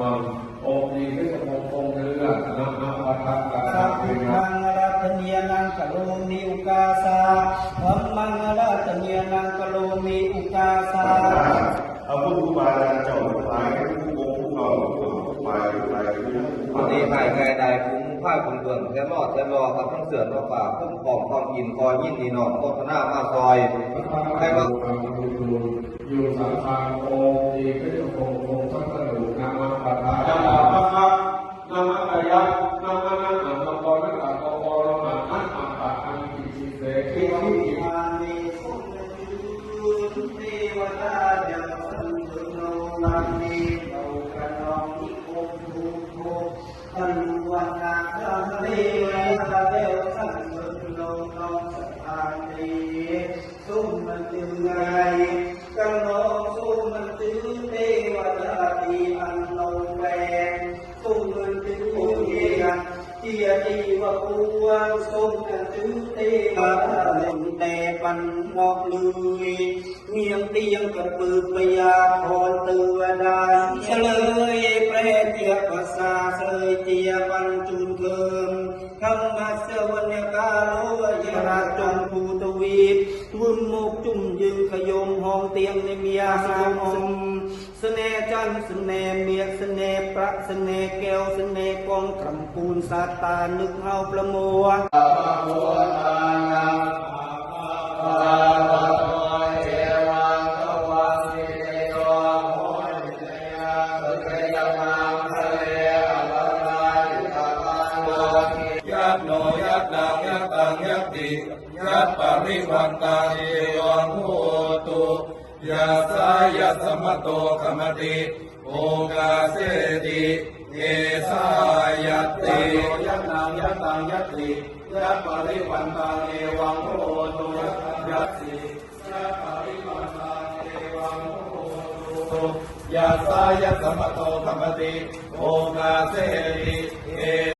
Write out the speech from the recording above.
มังองค์นี้ก็จะคงคงเรือนะนะปัตตะกะสัพพิพินะทังรัตเนียนังกะโลมิอุกาสาธัมมังรัตเนียนังกะโลมิอุกาสาเอาผู้ครูบาอาจารย์เจ้าทั้งหลายผู้คงผู้เก่าผู้ฝ่ายผู้ฝ่ายผู้นั้นผู้วันนี้หายใจใดคุ้ผ้าคนเบืองแค่รอดแค่รอกับทั้งเสือนมาฝากคุ้มของความกินคอยยินดีนอนโฆษณามาซอยให้มาอยู่สังฆาองค์ เดียดีว่าปวงสมกันถึงเตมาเล่นแต่ปันนอกลืยเมียงเตียงกับปืนปยาพรเตือดาเฉลยแปรเจียภาษาเสยเจียปันจุนเคิมคำมาเสวนกาโลยราจงภูตวีวุ่นมุกจุ่มยืนขยมห้องเตียงในเมียสามอม สเนจันสเนเมียสเนพระสเนแก้วสเนกองกำปูนสาตานึกเฮาประมัวยัตโนยัตตังยัตตังยัตติยัตปาริวันตาเอวังโหตุ ยัสายัสสมโตขมติโอกาเสติเอสายตติยัตังยัตังยัตติยัตปาริวันตาเอวังโหตุยัตติยัตปาริวันตาเอวังโหตุยัสายัสสมโตขมติโอกาเสติเอ